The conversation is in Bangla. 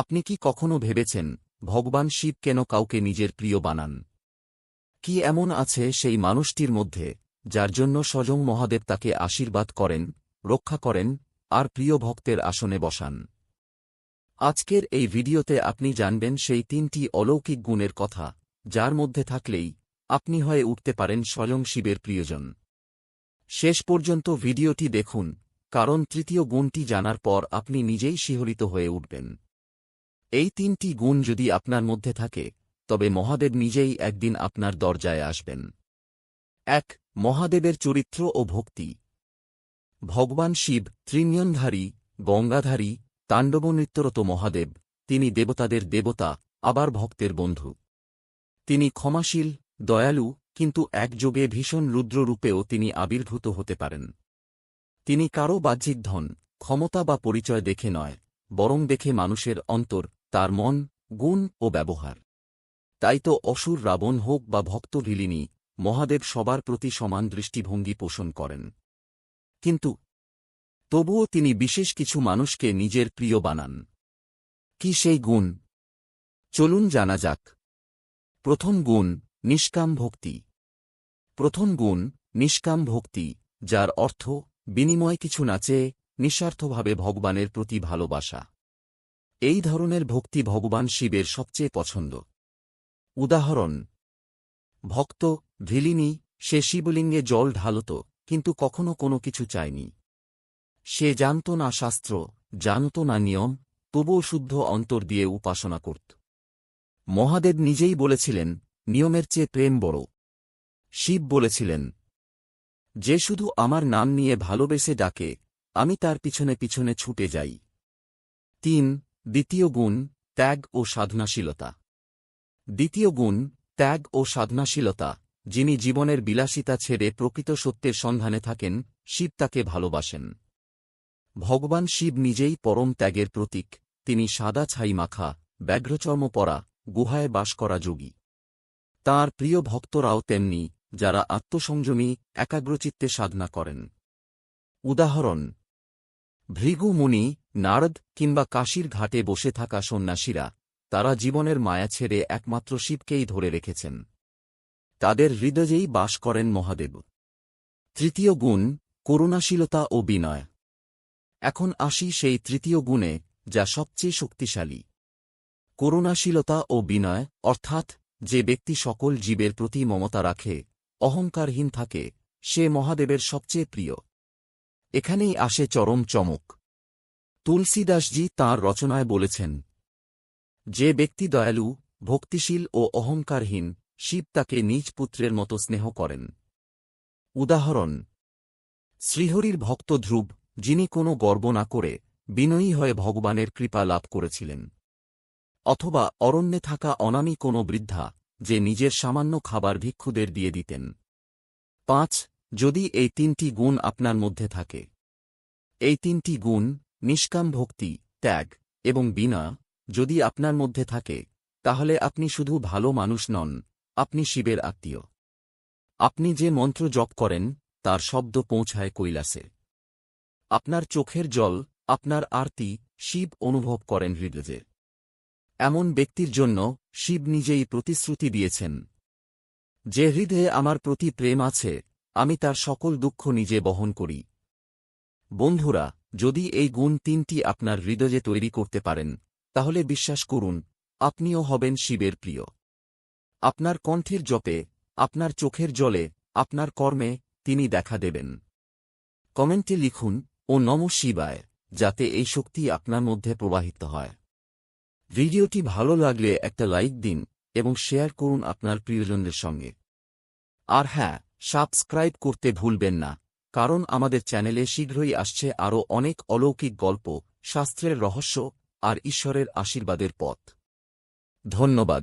আপনি কি কখনো ভেবেছেন, ভগবান শিব কেন কাউকে নিজের প্রিয় বানান? কি এমন আছে সেই মানুষটির মধ্যে, যার জন্য স্বয়ং মহাদেব তাকে আশীর্বাদ করেন, রক্ষা করেন, আর প্রিয় ভক্তের আসনে বসান? আজকের এই ভিডিওতে আপনি জানবেন সেই তিনটি অলৌকিক গুণের কথা, যার মধ্যে থাকলেই, আপনি হয়ে উঠতে পারেন স্বয়ং শিবের প্রিয়জন। শেষ পর্যন্ত ভিডিওটি দেখুন, কারণ তৃতীয় গুণটি জানার পর আপনি নিজেই শিহরিত হয়ে উঠবেন। এই তিনটি গুণ যদি আপনার মধ্যে থাকে, তবে মহাদেব নিজেই একদিন আপনার দরজায় আসবেন। এক, মহাদেবের চরিত্র ও ভক্তি। ভগবান শিব, ত্রিনিয়নধারী, গঙ্গাধারী তাণ্ডব নৃত্যরত মহাদেব, তিনি দেবতাদের দেবতা, আবার ভক্তের বন্ধু। তিনি ক্ষমাশীল, দয়ালু, কিন্তু একযোগে ভীষণ রুদ্ররূপেও তিনি আবির্ভূত হতে পারেন। তিনি কারও বাহ্যিক ধন, ক্ষমতা বা পরিচয় দেখে নয়। বরং দেখে মানুষের অন্তর, তার মন, গুণ ও ব্যবহার। তাই তো অসুর রাবণ হোক বা ভক্ত ভিলিনী মহাদেব সবার প্রতি সমান দৃষ্টিভঙ্গি পোষণ করেন। কিন্তু তবুও তিনি বিশেষ কিছু মানুষকে নিজের প্রিয় বানান। কি সেই গুণ? চলুন জানা যাক। প্রথম গুণ, নিষ্কাম ভক্তি। প্রথম গুণ, নিষ্কাম ভক্তি, যার অর্থ, বিনিময় কিছু না চেয়ে নিঃস্বার্থভাবে ভগবানের প্রতি ভালোবাসা। এই ধরনের ভক্তি ভগবান শিবের সবচেয়ে পছন্দ। উদাহরণ, ভক্ত ভিলিনী সে শিবলিঙ্গে জল ঢালত, কিন্তু কখনো কোনো কিছু চায়নি। সে জানত না শাস্ত্র, জানত না নিয়ম, তবুও শুদ্ধ অন্তর দিয়ে উপাসনা করত। মহাদেব নিজেই বলেছিলেন, নিয়মের চেয়ে প্রেম বড়। শিব বলেছিলেন, যে শুধু আমার নাম নিয়ে ভালোবেসে ডাকে আমি তার পিছনে পিছনে ছুটে যাই। তিন, দ্বিতীয় গুণ, ত্যাগ ও সাধনাশীলতা। দ্বিতীয় গুণ, ত্যাগ ও সাধনাশীলতা, যিনি জীবনের বিলাসিতা ছেড়ে প্রকৃত সত্যের সন্ধানে থাকেন, শিব তাকে ভালোবাসেন। ভগবান শিব নিজেই পরম ত্যাগের প্রতীক, তিনি সাদা ছাই মাখা, ব্যাঘ্রচর্ম পরা, গুহায় বাস করা যোগী। তাঁর প্রিয় ভক্তরাও তেমনি, যারা আত্মসংযমী, একাগ্রচিত্তে সাধনা করেন। উদাহরণ ভৃগু মুনি নারদ কিংবা কাশীর ঘাটে বসে থাকা সন্ন্যাসীরা তারা জীবনের মায়া ছেড়ে একমাত্র শিবকেই ধরে রেখেছেন। তাদের হৃদয়েই বাস করেন মহাদেব। তৃতীয় গুণ, করুণাশীলতা ও বিনয়। এখন আসি সেই তৃতীয় গুণে, যা সবচেয়ে শক্তিশালী। করুণাশীলতা ও বিনয়, অর্থাৎ যে ব্যক্তি সকল জীবের প্রতি মমতা রাখে, অহংকারহীন থাকে, সে মহাদেবের সবচেয়ে প্রিয়। এখানেই আসে চরম চমক। তুলসীদাসজি তাঁর রচনায় বলেছেন, যে ব্যক্তি দয়ালু, ভক্তিশীল ও অহংকারহীন, শিব তাকে নিজ পুত্রের মতো স্নেহ করেন। উদাহরণ, শ্রীহরির ভক্ত ধ্রুব, যিনি কোনো গর্ব না করে বিনয়ী হয়ে ভগবানের কৃপা লাভ করেছিলেন। অথবা অরণ্যে থাকা অনামী কোনো বৃদ্ধা, যে নিজের সামান্য খাবার ভিক্ষুদের দিয়ে দিতেন। পাঁচ যদি এই তিনটি গুণ আপনার মধ্যে থাকে। এই তিনটি গুণ, নিষ্কাম ভক্তি, ত্যাগ, এবং বিনা যদি আপনার মধ্যে থাকে, তাহলে আপনি শুধু ভালো মানুষ নন, আপনি শিবের আত্মীয়। আপনি যে মন্ত্র জপ করেন, তার শব্দ পৌঁছায় কৈলাসে। আপনার চোখের জল, আপনার আরতি, শিব অনুভব করেন হৃদয়ে। এমন ব্যক্তির জন্য শিব নিজেই প্রতিশ্রুতি দিয়েছেন। যে হৃদয়ে আমার প্রতি প্রেম আছে আমি তার সকল দুঃখ নিজে বহন করি। বন্ধুরা, যদি এই গুণ তিনটি আপনার হৃদয়ে তৈরি করতে পারেন, তাহলে বিশ্বাস করুন, আপনিও হবেন শিবের প্রিয়। আপনার কণ্ঠের জপে, আপনার চোখের জলে, আপনার কর্মে তিনি দেখা দেবেন। কমেন্টে লিখুন, ও নম শিবায় যাতে এই শক্তি আপনার মধ্যে প্রবাহিত হয়। ভিডিওটি ভালো লাগলে একটা লাইক দিন এবং শেয়ার করুন আপনার প্রিয়জনদের সঙ্গে। আর হ্যাঁ সাবস্ক্রাইব করতে ভুলবেন না, কারণ আমাদের চ্যানেলে শীঘ্রই আসছে আরও অনেক অলৌকিক গল্প, শাস্ত্রের রহস্য আর ঈশ্বরের আশীর্বাদের পথ। ধন্যবাদ।